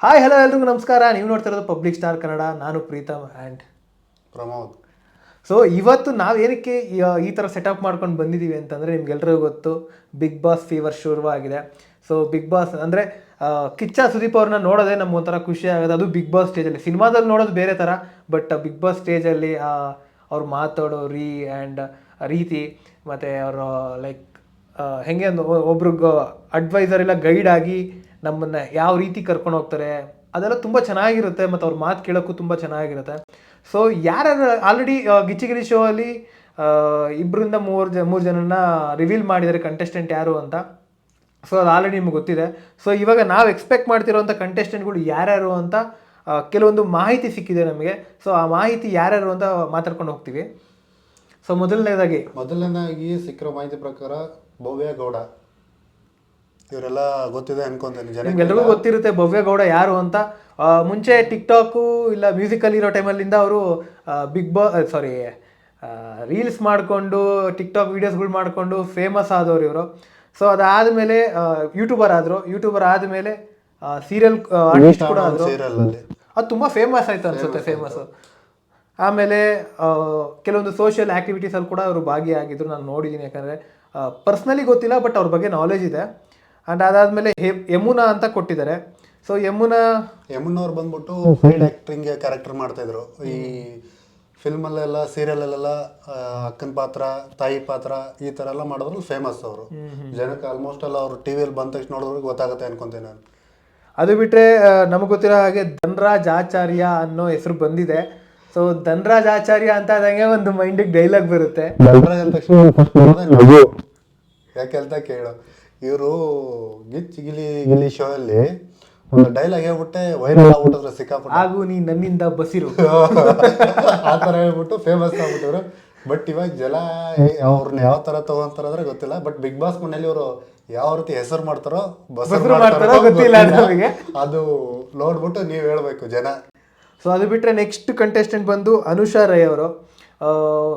Hi hello ಎಲ್ರಿಗೂ ನಮಸ್ಕಾರ. ನೀವು ನೋಡ್ತಾ ಇರೋದು ಪಬ್ಲಿಕ್ ಸ್ಟಾರ್ ಕನ್ನಡ ನಾನು ಪ್ರೀತಮ್ ಆ್ಯಂಡ್ ಪ್ರಮೋದ್. ಸೊ ಇವತ್ತು ನಾವು ಏನಕ್ಕೆ ಈ- ಥರ ಸೆಟಪ್ ಮಾಡ್ಕೊಂಡು ಬಂದಿದ್ದೀವಿ ಅಂತಂದರೆ ನಿಮ್ಗೆಲ್ರಿಗೂ ಗೊತ್ತು ಬಿಗ್ ಬಾಸ್ ಫೀವರ್ ಶುರುವಾಗಿದೆ ಸೊ ಬಿಗ್ ಬಾಸ್ ಅಂದರೆ ಕಿಚ್ಚ ಸುದೀಪ್ ಅವ್ರನ್ನ ನೋಡೋದೇ ನಮ್ಗೆ ಒಂಥರ ಖುಷಿ ಆಗೋದು. ಅದು ಬಿಗ್ ಬಾಸ್ ಸ್ಟೇಜಲ್ಲಿ ಸಿನಿಮಾದಲ್ಲಿ ನೋಡೋದು ಬೇರೆ ಥರ ಬಟ್ ಬಿಗ್ ಬಾಸ್ ಸ್ಟೇಜಲ್ಲಿ ಅವ್ರು ಮಾತಾಡೋ ರೀ ಆ್ಯಂಡ್ ರೀತಿ ಮತ್ತು ಅವರು ಲೈಕ್ ಹೆಂಗೆ ಒಬ್ರಿಗೂ ಒಬ್ರಿಗೆ ಅಡ್ವೈಸರ್ ಇಲ್ಲ ಗೈಡ್ ಆಗಿ ನಮ್ಮನ್ನ ಯಾವ ರೀತಿ ಕರ್ಕೊಂಡು ಹೋಗ್ತಾರೆ, ಅದೆಲ್ಲ ತುಂಬ ಚೆನ್ನಾಗಿರುತ್ತೆ ಮತ್ತು ಅವ್ರ ಮಾತು ಕೇಳೋಕ್ಕೂ ತುಂಬ ಚೆನ್ನಾಗಿರುತ್ತೆ. ಸೊ ಯಾರು ಆಲ್ರೆಡಿ ಗಿಚ್ಚಿಗಿರಿ ಶೋ ಅಲ್ಲಿ ಇಬ್ಬರಿಂದ ಮೂರು ಜ, ಮೂರು ಜನನ ರಿವೀಲ್ ಮಾಡಿದ್ದಾರೆ ಕಂಟೆಸ್ಟೆಂಟ್ ಯಾರು ಅಂತ. ಸೊ ಅದು ಆಲ್ರೆಡಿ ನಿಮ್ಗೆ ಗೊತ್ತಿದೆ. ಸೊ ಇವಾಗ ನಾವು ಎಕ್ಸ್ಪೆಕ್ಟ್ ಮಾಡ್ತಿರೋಂಥ ಕಂಟೆಸ್ಟೆಂಟ್ಗಳು ಯಾರ್ಯಾರು ಅಂತ ಕೆಲವೊಂದು ಮಾಹಿತಿ ಸಿಕ್ಕಿದೆ ನಮಗೆ. ಸೊ ಆ ಮಾಹಿತಿ ಯಾರ್ಯಾರು ಅಂತ ಮಾತಾಡ್ಕೊಂಡು ಹೋಗ್ತೀವಿ. ಸೊ ಮೊದಲನೇದಾಗಿ. ಮೊದಲನೇದಾಗಿ ಸಿಕ್ಕಿರೋ ಮಾಹಿತಿ ಪ್ರಕಾರ ಭವ್ಯ ಗೌಡ. ಇವರೆಲ್ಲ ಗೊತ್ತಿದೆ ಅನ್ಕೊಂತೀನಿ ಜನ ಎಲ್ಲರಿಗೂ ಗೊತ್ತಿರುತ್ತೆ ಭವ್ಯ ಗೌಡ ಯಾರು ಅಂತ. ಮುಂಚೆ ಮುಂಚೆ ಟಿಕ್ಟಾಕು ಇಲ್ಲ ಮ್ಯೂಸಿಕಲ್ಲಿ ಇರೋ ಟೈಮಲ್ಲಿಂದ ಅವರು ಬಿಗ್ ಬಾ ಸಾರಿ ರೀಲ್ಸ್ ಮಾಡಿಕೊಂಡು ಟಿಕ್ಟಾಕ್ ವೀಡಿಯೋಸ್ಗಳು ಮಾಡಿಕೊಂಡು ಫೇಮಸ್ ಆದವರು ಇವರು. ಸೊ ಅದಾದಮೇಲೆ ಯೂಟ್ಯೂಬರ್ ಆದರು. ಯೂಟ್ಯೂಬರ್ ಆದಮೇಲೆ ಸೀರಿಯಲ್ ಆರ್ಟಿಸ್ಟ್ ಕೂಡ ಆದರು. ಸೀರಿಯಲ್ ಅಲ್ಲಿ. ಅದು ತುಂಬ ಫೇಮಸ್ ಆಯ್ತು ಅನ್ಸುತ್ತೆ ಫೇಮಸ್ ಆಮೇಲೆ ಆ, ಕೆಲವೊಂದು ಸೋಷಿಯಲ್ ಅಲ್ಲಿ ಕೂಡ ಅವರು ಭಾಗಿಯಾಗಿದ್ರು. ನಾನು ನೋಡಿದ್ದೀನಿ ಯಾಕಂದರೆ ಪರ್ಸ್ನಲಿ ಗೊತ್ತಿಲ್ಲ ಬಟ್ ಅವ್ರ ಬಗ್ಗೆ ನಾಲೆಜ್ ಇದೆ. ಆ್ಯಂಡ್ ಅದಾದ್ಮೇಲೆ ಯಮುನಾ ಅಂತ ಕೊಟ್ಟಿದ್ದಾರೆ. ಸೊ ಯಮುನಾ ಯಮುನವ್ರು ಬಂದ್ಬಿಟ್ಟು ಸೈಡ್ ಆಕ್ಟ್ರಿಂಗ್ ಕ್ಯಾರೆಕ್ಟರ್ ಮಾಡ್ತಾ ಇದ್ರು. ಈ ಫಿಲ್ಮ್ ಅಲ್ಲೆಲ್ಲ ಸೀರಿಯಲ್ ಅಲ್ಲೆಲ್ಲ ಅಕ್ಕನ ಪಾತ್ರ ತಾಯಿ ಪಾತ್ರ ಈ ತರ ಎಲ್ಲ ಮಾಡೋದ್ರಲ್ಲಿ ಫೇಮಸ್ ಅವರು. ಜನಕ್ಕೆ ಆಲ್ಮೋಸ್ಟ್ ಎಲ್ಲ ಅವ್ರು ಟಿವಿಯಲ್ಲಿ ಬಂದ ತಕ್ಷಣ ನೋಡಿದ್ರೆ ಗೊತ್ತಾಗುತ್ತೆ ಅನ್ಕೊಂತೇನೆ ನಾನು. ಅದು ಬಿಟ್ಟರೆ ನಮಗೆ ಗೊತ್ತಿರೋ ಹಾಗೆ ಧನ್ರಾಜ್ ಆಚಾರ್ಯ ಅನ್ನೋ ಹೆಸರು ಬಂದಿದೆ. ಸೊ ಧನ್ರಾಜ್ ಆಚಾರ್ಯ ಅಂತ ಆದಂಗೆ ಒಂದು ಮೈಂಡಿಗೆ ಡೈಲಾಗ್ ಬರುತ್ತೆ. ಧನ್ರಾಜ್ ಅಂದ ತಕ್ಷಣ ಯಾಕೆ ಅಂತ ಕೇಳು. ಇವರು ಗಿಚ್ ಗಿಲಿ ಗಿಲಿ ಶೋ ಅಲ್ಲಿ ಒಂದು ಡೈಲಾಗ್ ಹೇಳ್ಬಿಟ್ಟೆ ವೈರಲ್ ಆಗ್ಬಿಟ್ಟಿದ್ರೆ ಸಿಕ್ಕಾಪಟ್ಟೆ. ಹಾಗೂ ನೀ ನನ್ನಿಂದ ಬಸಿರು. ಆ ಥರ ಹೇಳ್ಬಿಟ್ಟು ಫೇಮಸ್ ಆಗ್ಬಿಟ್ಟವ್ರು. ಬಟ್ ಇವಾಗ ಜಲ ಅವ್ರನ್ನ ಯಾವ ತರ ತಗೊಂತಾರ ಅಂದ್ರೆ ಗೊತ್ತಿಲ್ಲ. ಬಟ್ ಬಿಗ್ ಬಾಸ್ ಮನೆಯಲ್ಲಿ ಇವರು ಯಾವ ರೀತಿ ಹೆಸರು ಮಾಡ್ತಾರೋ ಬಸರು ಮಾಡ್ತಾರೋ ಗೊತ್ತಿಲ್ಲ. ನಮಗೆ. ಅದು ನೋಡ್ಬಿಟ್ಟು ನೀವ್ ಹೇಳ್ಬೇಕು ಜನ. ಸೊ ಅದು ಬಿಟ್ಟರೆ ನೆಕ್ಸ್ಟ್ ಕಂಟೆಸ್ಟೆಂಟ್ ಬಂದು ಅನುಷಾ ರೈ ಅವರು.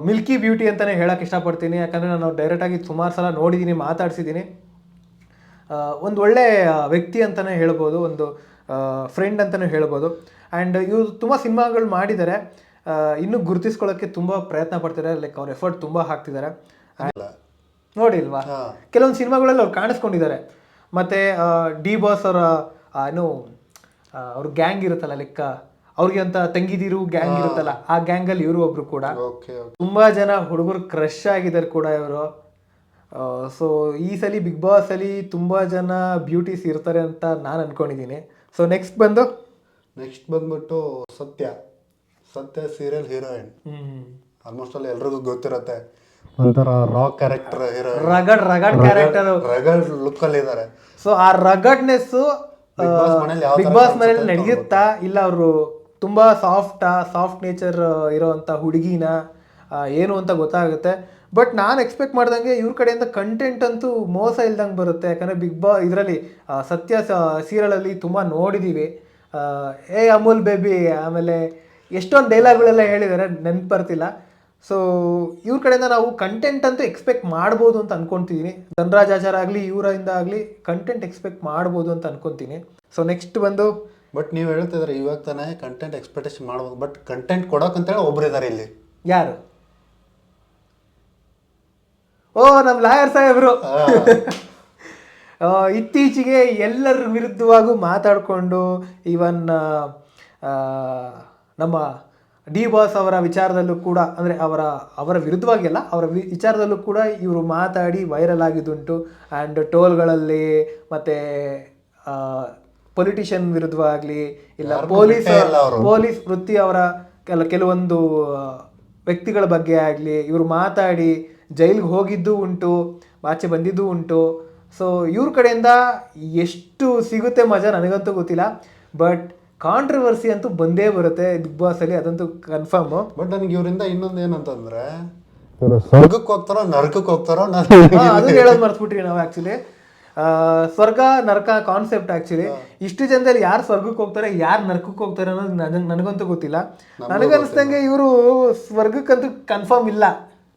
ಮಿಲ್ಕಿ ಬ್ಯೂಟಿ ಅಂತಲೇ ಹೇಳಕ್ಕೆ ಇಷ್ಟಪಡ್ತೀನಿ. ಯಾಕಂದರೆ ನಾನು ಡೈರೆಕ್ಟಾಗಿ ಸುಮಾರು ಸಲ ನೋಡಿದ್ದೀನಿ ಮಾತಾಡ್ಸಿದ್ದೀನಿ ಒಂದು ಒಳ್ಳೆ ವ್ಯಕ್ತಿ ಅಂತಲೇ ಹೇಳ್ಬೋದು ಒಂದು ಫ್ರೆಂಡ್ ಅಂತಲೇ ಹೇಳ್ಬೋದು. ಆ್ಯಂಡ್ ಇವರು ತುಂಬ ಸಿನಿಮಾಗಳು ಮಾಡಿದ್ದಾರೆ ಇನ್ನೂ ಗುರುತಿಸ್ಕೊಳ್ಳೋಕ್ಕೆ ತುಂಬ ಪ್ರಯತ್ನ ಪಡ್ತಿದ್ದಾರೆ ಲೈಕ್ ಅವ್ರ ಎಫರ್ಟ್ ತುಂಬ ಹಾಕ್ತಿದ್ದಾರೆ ನೋಡಿಲ್ವಾ? ಕೆಲವೊಂದು ಸಿನಿಮಾಗಳಲ್ಲಿ ಅವ್ರು ಕಾಣಿಸ್ಕೊಂಡಿದ್ದಾರೆ ಮತ್ತು ಡಿ ಬಾಸ್ ಅವರ ಏನು ಅವ್ರ ಗ್ಯಾಂಗ್ ಇರುತ್ತಲ್ಲ ಲೆಕ್ಕ ಅವ್ರಿಗೆ ಅಂತ ತಂಗಿದಿರು ಗ್ಯಾಂಗ್ ಇರುತ್ತಲ್ಲ ಆ ಗ್ಯಾಂಗಲ್ಲಿ ಇವರು ಒಬ್ರು ಕೂಡ. ತುಂಬಾ ಜನ ಹುಡುಗರು ಕ್ರಶ್ ಆಗಿದ್ದಾರೆ ಕೂಡ ಇವರು. ಸೊ ಈ ಸಲ ಬಿಗ್ ಬಾಸ್ ಅಲ್ಲಿ ತುಂಬಾ ಜನ ಬ್ಯೂಟೀಸ್ ಇರ್ತಾರೆ ಅಂತ ನಾನು ಅನ್ಕೊಂಡಿದ್ದೀನಿ ಸೊ ನೆಕ್ಸ್ಟ್ ಬಂದು? ನೆಕ್ಸ್ಟ್ ಬಂದ್ಬಿಟ್ಟು ಸತ್ಯ. ಸತ್ಯ ಸೀರಿಯಲ್ ಹೀರೋಯಿನ್ ಆಲ್ಮೋಸ್ಟ್ ಅಲ್ಲಿ ಎಲ್ರಿಗೂ ಗೊತ್ತಿರತ್ತೆ. ಒಂಥರ rock character hero rugged rugged character rugged look ಅಲ್ಲಿ ಇದಾರೆ. ಸೊ ಆ ರಗಡ್ನೆಸ್ ಬಿಗ್ ಬಾಸ್ ಮನೇಲಿ ನಡೆಯುತ್ತಾ? ಇಲ್ಲ ಅವರು ತುಂಬಾ ಸಾಫ್ಟಾ ಸಾಫ್ಟ್ ನೇಚರ್ ಇರೋವಂಥ ಹುಡುಗಿನ ಏನು ಅಂತ ಗೊತ್ತಾಗುತ್ತೆ. ಬಟ್ ನಾನು ಎಕ್ಸ್ಪೆಕ್ಟ್ ಮಾಡ್ದಂಗೆ ಇವ್ರ ಕಡೆಯಿಂದ ಕಂಟೆಂಟ್ ಅಂತೂ ಮೋಸ ಇಲ್ದಂಗೆ ಬರುತ್ತೆ. ಯಾಕಂದರೆ ಬಿಗ್ ಬಾ ಇದರಲ್ಲಿ ಸತ್ಯ ಸೀರಿಯಲಲ್ಲಿ ತುಂಬ ನೋಡಿದ್ದೀವಿ ಏ ಅಮೂಲ್ ಬೇಬಿ ಆಮೇಲೆ ಎಷ್ಟೊಂದು ಡೈಲಾಗ್ಗಳೆಲ್ಲ ಹೇಳಿದ್ದಾರೆ ನೆನ್ಪು ಬರ್ತಿಲ್ಲ ಸೊ ಇವ್ರ ಕಡೆಯಿಂದ ನಾವು ಕಂಟೆಂಟ್ ಅಂತೂ ಎಕ್ಸ್ಪೆಕ್ಟ್ ಮಾಡ್ಬೋದು ಅಂತ ಅನ್ಕೊತೀನಿ. ಧನರಾಜ್ ಆಚಾರ ಆಗಲಿ ಇವರಿಂದ ಆಗಲಿ ಕಂಟೆಂಟ್ ಎಕ್ಸ್ಪೆಕ್ಟ್ ಮಾಡ್ಬೋದು ಅಂತ ಅನ್ಕೊತೀನಿ. ಸೊ ನೆಕ್ಸ್ಟ್ ಬಂದು ಬಟ್ ನೀವು ಹೇಳ್ತಿದ್ರೆ ಇವಾಗ ತಾನೇ ಕಂಟೆಂಟ್ ಎಕ್ಸ್ಪೆಕ್ಟೇಷನ್ ಮಾಡ್ಬೋದು. ಬಟ್ ಕಂಟೆಂಟ್ ಕೊಡೋಕಂತೇಳಿ ಒಬ್ರು ಇದ್ದಾರೆ ಇಲ್ಲಿ. ಯಾರು? ಓ ನಮ್ಮ ಲಾಯರ್ ಸಾಹೇಬ್ರು. ಇತ್ತೀಚೆಗೆ ಎಲ್ಲರ ವಿರುದ್ಧವಾಗೂ ಮಾತಾಡಿಕೊಂಡು ಈವನ್ ನಮ್ಮ ಡಿ ಬಾಸ್ ಅವರ ವಿಚಾರದಲ್ಲೂ ಕೂಡ ಅಂದರೆ ಅವರ ಅವರ ವಿರುದ್ಧವಾಗಿ ಅಲ್ಲ ಅವರ ವಿಚಾರದಲ್ಲೂ ಕೂಡ ಇವರು ಮಾತಾಡಿ ವೈರಲ್ ಆಗಿದ್ದುಂಟು. ಆ್ಯಂಡ್ ಟೋಲ್ಗಳಲ್ಲಿ ಮತ್ತು ಪೊಲಿಟಿಷಿಯನ್ ವಿರುದ್ಧವಾಗಲಿ ಇಲ್ಲ ಪೊಲೀಸ್. ಪೊಲೀಸ್ ವೃತ್ತಿ ಅವರ ಕೆಲ ಕೆಲವೊಂದು ವ್ಯಕ್ತಿಗಳ ಬಗ್ಗೆ ಆಗಲಿ ಇವರು ಮಾತಾಡಿ ಜೈಲಿಗೆ ಹೋಗಿದ್ದು ಉಂಟು ಆಚೆ ಬಂದಿದ್ದು ಉಂಟು. ಸೊ ಇವ್ರ ಕಡೆಯಿಂದ ಎಷ್ಟು ಸಿಗುತ್ತೆ ಮಜಾ ನನಗಂತೂ ಗೊತ್ತಿಲ್ಲ. ಬಟ್ ಕಾಂಟ್ರವರ್ಸಿ ಅಂತೂ ಬಂದೇ ಬರುತ್ತೆ ಬಿಗ್ ಬಾಸಲ್ಲಿ ಅದಂತೂ ಕನ್ಫರ್ಮ್ ಬಟ್ ನನಗೆ ಇವರಿಂದ ಇನ್ನೊಂದು ಏನಂತಂದ್ರೆ ಸ್ವರ್ಗಕ್ಕೆ ಹೋಗ್ತಾರೋ ನರಕಕ್ಕೆ ಹೋಗ್ತಾರೋ ನಾನು ಅದು ಹೇಳೋದು ಮರ್ತ್ಬಿಟ್ರಿ ನಾವು ಆ್ಯಕ್ಚುಲಿ ಸ್ವರ್ಗ ನರಕ ಕಾನ್ಸೆಪ್ಟ್ ಆ್ಯಕ್ಚುಲಿ ಇಷ್ಟು ಜನದಲ್ಲಿ ಯಾರು ಸ್ವರ್ಗಕ್ಕೆ ಹೋಗ್ತಾರೆ ಯಾರು ನರಕಕ್ಕೆ ಹೋಗ್ತಾರೆ ಅನ್ನೋದು ನನಗೆ ನನಗಂತೂ ಗೊತ್ತಿಲ್ಲ. ನನಗನ್ಸ್ದಂಗೆ ಇವರು ಸ್ವರ್ಗಕ್ಕಂತೂ ಕನ್ಫರ್ಮ್ ಇಲ್ಲ.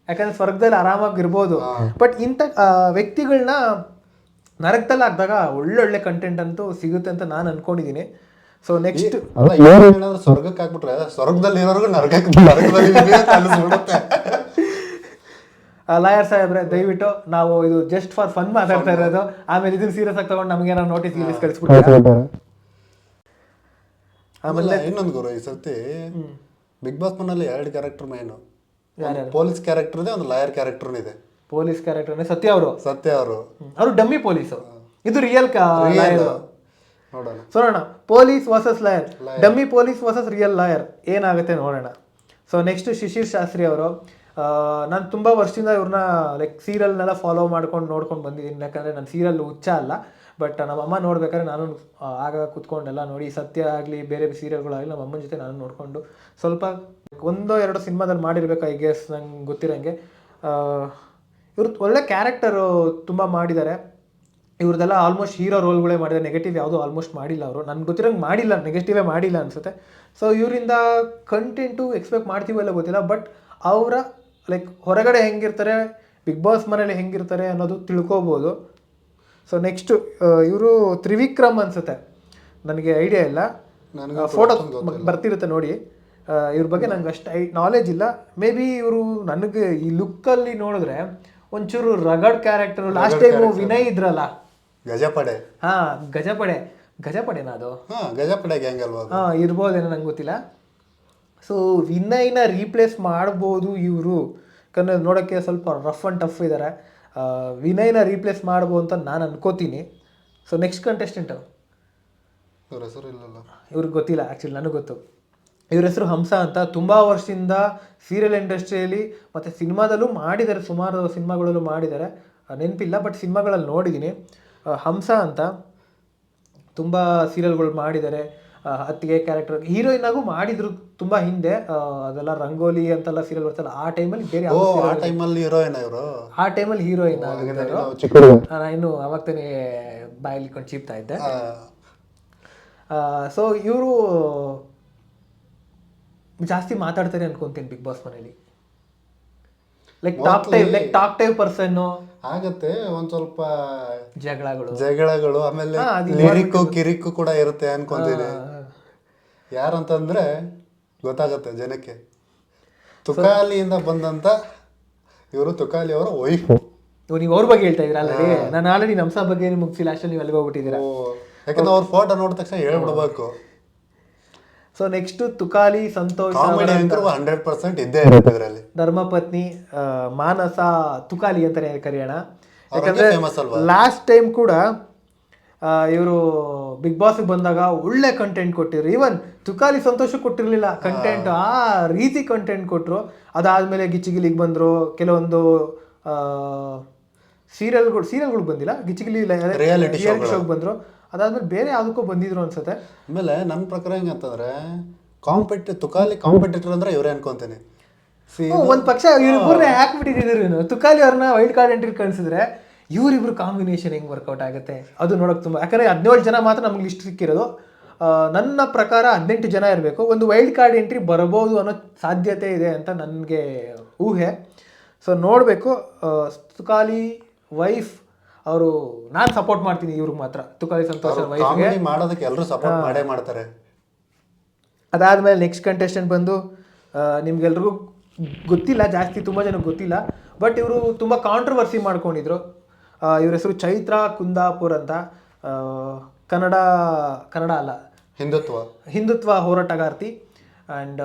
ಯಾಕಂದ್ರೆ ಸ್ವರ್ಗದಲ್ಲಿ ಆರಾಮಾಗಿರ್ಬೋದು ಬಟ್ ಇಂಥ ವ್ಯಕ್ತಿಗಳನ್ನ ನರಕದಲ್ಲಿ ಹಾಕಿದಾಗ ಒಳ್ಳೊಳ್ಳೆ ಕಂಟೆಂಟ್ ಅಂತೂ ಸಿಗುತ್ತೆ ಅಂತ ನಾನು ಅನ್ಕೊಂಡಿದ್ದೀನಿ ಸೊ ನೆಕ್ಸ್ಟ್ ಅಲ್ಲ ಏನಾದ್ರು ಸ್ವರ್ಗಕ್ಕೆ ಹಾಕ್ಬಿಟ್ರೆ ಸ್ವರ್ಗದಲ್ಲಿ ಇರೋರ್ಗು ನರಕಕ್ಕೆ ಲಾಯರ್ ಸಾಹೇಬ್ರೆ ದಯವಿಟ್ಟು ನಾವು ಇದು ಜಸ್ಟ್ ಫಾರ್ ಫನ್ ಮಾತಾಡ್ತಾ ಇರೋದು. ಆಮೇಲೆ ಇದನ್ನ ಸೀರಿಯಸ್ ಆಗಿ ತಗೊಂಡು ನಮಗೆ ನಾವು ನೋಟಿಸ್ ಗೀಟಿಸ್ ಕಳಿಸ್ಬಿಟ್ಟು ಆಮೇಲೆ ಇನ್ನೊಂದು ಗುರು ಈ ಸರ್ತಿ ಬಿಗ್ ಬಾಸ್ ಮನಲ್ಲಿ ಎರಡು ಕ್ಯಾರೆಕ್ಟರ್ ಮೈನು ಪೊಲೀಸ್ ಕ್ಯಾರೆಕ್ಟರ್ ಇದೆ ಒಂದು ಲಾಯರ್ ಕ್ಯಾರೆಕ್ಟರ್ ಇದೆ. ಪೊಲೀಸ್ ಕ್ಯಾರೆಕ್ಟರ್ ಸತ್ಯ ಅವರು? ಸತ್ಯ ಅವರು. ಅವರು ಡಮ್ಮಿ ಪೊಲೀಸ್ ಇದು ರಿಯಲ್ ನೋಡೋಣ ಸೊ ನೋಡೋಣ. Police versus lawyer dummy police versus real lawyer ಏನಾಗುತ್ತೆ ನೋಡೋಣ. ಸೊ ನೆಕ್ಸ್ಟ್ ಶಿಶಿರ್ ಶಾಸ್ತ್ರಿ ಅವರು ನಾನು ತುಂಬ ವರ್ಷದಿಂದ ಇವ್ರನ್ನ ಲೈಕ್ ಸೀರಿಯಲ್ನೆಲ್ಲ ಫಾಲೋ ಮಾಡ್ಕೊಂಡು ನೋಡ್ಕೊಂಡು ಬಂದಿದ್ದೀನಿ. ಯಾಕಂದರೆ ನಾನು ಸೀರಿಯಲ್ ಹುಚ್ಚ ಅಲ್ಲ. ಬಟ್ ನಮ್ಮ ಅಮ್ಮ ನೋಡ್ಬೇಕಾದ್ರೆ ನಾನು ಆಗ ಕುತ್ಕೊಂಡೆಲ್ಲ ನೋಡಿ, ಸತ್ಯ ಆಗಲಿ, ಬೇರೆ ಸೀರಿಯಲ್ಗಳಾಗಲಿ ನಮ್ಮ ಅಮ್ಮನ ಜೊತೆ ನಾನು ನೋಡಿಕೊಂಡು ಸ್ವಲ್ಪ ಒಂದೋ ಎರಡು ಸಿನಿಮಾದಲ್ಲಿ ಮಾಡಿರ್ಬೇಕು ಐ ಗೆಸ್ ನಂಗೆ ಗೊತ್ತಿರೋಂಗೆ. ಇವ್ರು ಒಳ್ಳೆ ಕ್ಯಾರೆಕ್ಟರು ತುಂಬ ಮಾಡಿದ್ದಾರೆ. ಇವ್ರದ್ದೆಲ್ಲ ಆಲ್ಮೋಸ್ಟ್ ಹೀರೋ ರೋಲ್ಗಳೇ ಮಾಡಿದ್ದಾರೆ. ನೆಗೆಟಿವ್ ಯಾವುದೂ ಆಲ್ಮೋಸ್ಟ್ ಮಾಡಿಲ್ಲ ಅವರು. ನನ್ಗೆ ಗೊತ್ತಿರೋಂಗೆ ಮಾಡಿಲ್ಲ ನೆಗೆಟಿವೇ ಮಾಡಿಲ್ಲ ಅನ್ಸುತ್ತೆ. ಸೊ ಇವರಿಂದ ಕಂಟೆಂಟು ಎಕ್ಸ್ಪೆಕ್ಟ್ ಮಾಡ್ತೀವೋ ಇಲ್ಲ ಗೊತ್ತಿಲ್ಲ. ಬಟ್ ಅವರ ಲೈಕ್ ಹೊರಗಡೆ ಹೆಂಗಿರ್ತಾರೆ ಬಿಗ್ ಬಾಸ್ ಮನೇಲಿ ಹೆಂಗಿರ್ತಾರೆ ಅನ್ನೋದು ತಿಳ್ಕೊಬೋದು. ಸೊ ನೆಕ್ಸ್ಟು ಇವರು ತ್ರಿವಿಕ್ರಮ್ ಅನ್ಸುತ್ತೆ. ನನಗೆ ಐಡಿಯಾ ಇಲ್ಲ. ನನಗೆ ಫೋಟೋ ಬರ್ತಿರುತ್ತೆ ನೋಡಿ. ಇವ್ರ ಬಗ್ಗೆ ನಂಗೆ ಅಷ್ಟು ಐ ನಾಲೆಜ್ ಇಲ್ಲ. ಮೇ ಬಿ ಇವರು ನನಗೆ ಈ ಲುಕ್ಕಲ್ಲಿ ನೋಡಿದ್ರೆ ಒಂಚೂರು rugged character last time Vinay ಇದ್ರಲ್ಲ. ಗಜಪಡೆ. ಹಾ ಗಜಪಡೆ. ಗಜಪಡೆನಾ ಅದು? ಹಾ ಗಜಪಡೆ ಗ್ಯಾಂಗ್ ಅಲ್ವಾ? ಹಾ ಇರ್ಬೋದೇನೋ ನಂಗೆ ಗೊತ್ತಿಲ್ಲ. ಸೊ ವಿನಯ್ನ ರೀಪ್ಲೇಸ್ ಮಾಡ್ಬೋದು ಇವರು. ಯಾಕಂದ್ರೆ ನೋಡೋಕ್ಕೆ ಸ್ವಲ್ಪ ರಫ್ ಆ್ಯಂಡ್ ಟಫ್ ಇದ್ದಾರೆ ವಿನಯ್ನ ರೀಪ್ಲೇಸ್ ಮಾಡ್ಬೋದು ಅಂತ ನಾನು ಅನ್ಕೋತೀನಿ. ಸೊ ನೆಕ್ಸ್ಟ್ ಕಂಟೆಸ್ಟೆಂಟ್ ಇವ್ರ ಹೆಸರು ಇಲ್ಲಲ್ಲ. ಇವ್ರಿಗೆ ಗೊತ್ತಿಲ್ಲ ಆ್ಯಕ್ಚುಲಿ ನನಗೆ ಗೊತ್ತು. ಇವ್ರ ಹೆಸರು ಹಂಸ ಅಂತ ತುಂಬ ವರ್ಷದಿಂದ ಸೀರಿಯಲ್ ಇಂಡಸ್ಟ್ರಿಯಲ್ಲಿ ಮತ್ತು ಸಿನಿಮಾದಲ್ಲೂ ಮಾಡಿದ್ದಾರೆ ಸುಮಾರು ಸಿನಿಮಾಗಳಲ್ಲೂ ಮಾಡಿದ್ದಾರೆ. ನೆನಪಿಲ್ಲ ಬಟ್ ಸಿನಿಮಾಗಳಲ್ಲಿ ನೋಡಿದ್ದೀನಿ ಹಂಸ ಅಂತ ತುಂಬ ಸೀರಿಯಲ್ಗಳು ಮಾಡಿದ್ದಾರೆ. ಅತ್ತಿಗೆ ಕ್ಯಾರೆಕ್ಟರ್ ಹೀರೋಯಿನ್ ಆಗು ಮಾಡಿದ್ರು ತುಂಬಾ ಹಿಂದೆ. ಅದೆಲ್ಲ ರಂಗೋಲಿ ಅಂತೆಲ್ಲ ಸೀರಿಯಲ್ ಬರ್ತಲ್ಲ ಆ ಟೈಮಲ್ಲಿ ಬೇರೆ ಯಾವ ಆ ಟೈಮಲ್ಲಿ ಹೀರೋಯಿನ್ ಇವರು? ಆ ಟೈಮಲ್ಲಿ ಹೀರೋಯಿನ್ ನಾನು ಇನ್ನು ಅವಾಗ ತಾನೇ ಬಾಯಲ್ಲಿ ಕೊಂಡು ಚೀಪ್ತಾ ಇದ್ದೆ. ಸೊ ಇವರು ಜಾಸ್ತಿ ಮಾತಾಡ್ತಾರೆ ಅನ್ಕೊಂತೀನಿ ಬಿಗ್ ಬಾಸ್ ಮನೇಲಿ. Like top type like top type person ಆಗತ್ತೆ ಒಂದ್ ಸ್ವಲ್ಪ ಜಗಳಗಳು. ಜಗಳಗಳು ಆಮೇಲೆ ಕಿರಿಕು ಲಿರಿಕ್ಕು ಕೂಡ ಇರುತ್ತೆ ಅನ್ಕೊಂತೀನಿ. ಯಾರಂತಂದ್ರೆ ಗೊತ್ತಾಗತ್ತೆ ಜನಕ್ಕೆ. ತುಕಾಲಿಯಿಂದ ಬಂದಂತ ಇವರು ತುಕಾಲಿ ಅವರ ವೈಫ್ ಇವ್ ನೀವು ಅವ್ರ ಬಗ್ಗೆ ಹೇಳ್ತಾ ಇದ್ರಲ್ಲ ಆಲ್ರೆಡಿ ನಾನು ಆಲ್ರೆಡಿ ನಮ್ಸಾ ಬಗ್ಗೆ ಮುಗಿಸಿ ಲಾಸ್ಟಲ್ಲಿ ನೀವು ಅಲ್ಲಿಗೆ ಹೋಗ್ಬಿಟ್ಟಿದ್ದೀರಾ? ಯಾಕಂದ್ರೆ ಅವ್ರ ಫೋಟೋ ನೋಡಿದ ತಕ್ಷಣ ಹೇಳ್ಬಿಡ್ಬೇಕು. So next Tukali Santhosh hundred percent ಇದ್ದೇ ಇರುತ್ತೆ ಇದರಲ್ಲಿ. ಧರ್ಮಪತ್ನಿ ಆ, ಮಾನಸ ತುಕಾಲಿ ಅಂತಾನೆ ಕರೆಯೋಣ. ಯಾಕಂದ್ರೆ? ಲಾಸ್ಟ್ ಟೈಮ್ ಕೂಡ ಇವರು ಬಿಗ್ ಬಾಸ್ ಬಂದಾಗ ಒಳ್ಳೆ ಕಂಟೆಂಟ್ ಕೊಟ್ಟಿದ್ರು. ಈವನ್ ತುಕಾಲಿ ಸಂತೋಷ ಕೊಟ್ಟಿರಲಿಲ್ಲ. ಕಂಟೆಂಟ್ ಆ ರೀತಿ ಕಂಟೆಂಟ್ ಕೊಟ್ಟರು ಅದಾದಮೇಲೆ ಗಿಚ್ಚಿಗಿಲಿಗೆ ಬಂದರು. ಕೆಲವೊಂದು ಸೀರಿಯಲ್ಗಳು ಸೀರಿಯಲ್ಗಳು ಬಂದಿಲ್ಲ. ಗಿಚ್ಚಿಗಿಲಿ ರಿಯಾಲಿಟಿ ಶೋಗೆ ಬಂದರು. ಅದಾದ್ಮೇಲೆ ಬೇರೆ ಯಾವುದಕ್ಕೂ ಬಂದಿದ್ರು ಅನ್ಸುತ್ತೆ. ಆಮೇಲೆ ನನ್ನ ಪ್ರಕಾರ ಹೆಂಗಂತಂದ್ರೆ ಕಾಂಪಿಟಿ ತುಕಾಲಿ ಕಾಂಪಿಟೇಟರ್ ಅಂದ್ರೆ ಇವರೇ ಅನ್ಕೊಂತೀನಿ. ಒಂದ್ ಪಕ್ಷ ಇವ್ರ ಹಾಕ್ಬಿಟ್ಟಿದ್ರು ತುಕಾಲಿ ಅವ್ರನ್ನ ವೈಲ್ಡ್ ಕಾರ್ಡ್ ಎಂಟ್ರಿ ಕಳ್ಸಿದ್ರೆ ಇವರಿಬ್ರು ಕಾಂಬಿನೇಷನ್ ಹೆಂಗ್ ವರ್ಕೌಟ್ ಆಗುತ್ತೆ ಅದು ನೋಡೋಕೆ ತುಂಬ ಯಾಕಂದರೆ ಹದಿನೇಳು ಜನ ಮಾತ್ರ ನಮ್ಗೆ ಲಿಸ್ಟ್ ಸಿಕ್ಕಿರೋದು. ನನ್ನ ಪ್ರಕಾರ ಹದಿನೆಂಟು ಜನ ಇರಬೇಕು. ಒಂದು ವೈಲ್ಡ್ ಕಾರ್ಡ್ ಎಂಟ್ರಿ ಬರಬಹುದು ಅನ್ನೋ ಸಾಧ್ಯತೆ ಇದೆ ಅಂತ ನನಗೆ ಊಹೆ. ಸೊ ನೋಡಬೇಕು. ತುಕಾಲಿ ವೈಫ್ ಅವರು ನಾನು ಸಪೋರ್ಟ್ ಮಾಡ್ತೀನಿ ಇವ್ರಿಗೆ ಮಾತ್ರ. ತುಕಾಲಿ ಸಂತೋಷ ವೈಫ್ಗೆ ಮಾಡೋದಕ್ಕೆ ಎಲ್ಲರೂ ಸಪೋರ್ಟ್ ಮಾಡೇ ಮಾಡ್ತಾರೆ. ಅದಾದಮೇಲೆ ನೆಕ್ಸ್ಟ್ ಕಂಟೆಸ್ಟೆಂಟ್ ಬಂದು ನಿಮ್ಗೆಲ್ರಿಗೂ ಗೊತ್ತಿಲ್ಲ ಜಾಸ್ತಿ ತುಂಬ ಜನಕ್ಕೆ ಗೊತ್ತಿಲ್ಲ. ಬಟ್ ಇವರು ತುಂಬ ಕಾಂಟ್ರವರ್ಸಿ ಮಾಡ್ಕೊಂಡಿದ್ರು. ಇವ್ರ ಹೆಸರು ಚೈತ್ರ ಕುಂದಾಪುರ್ ಅಂತ. ಕನ್ನಡ ಕನ್ನಡ ಅಲ್ಲ. ಹಿಂದುತ್ವ. ಹಿಂದುತ್ವ ಹೋರಾಟಗಾರ್ತಿ. ಆ್ಯಂಡ್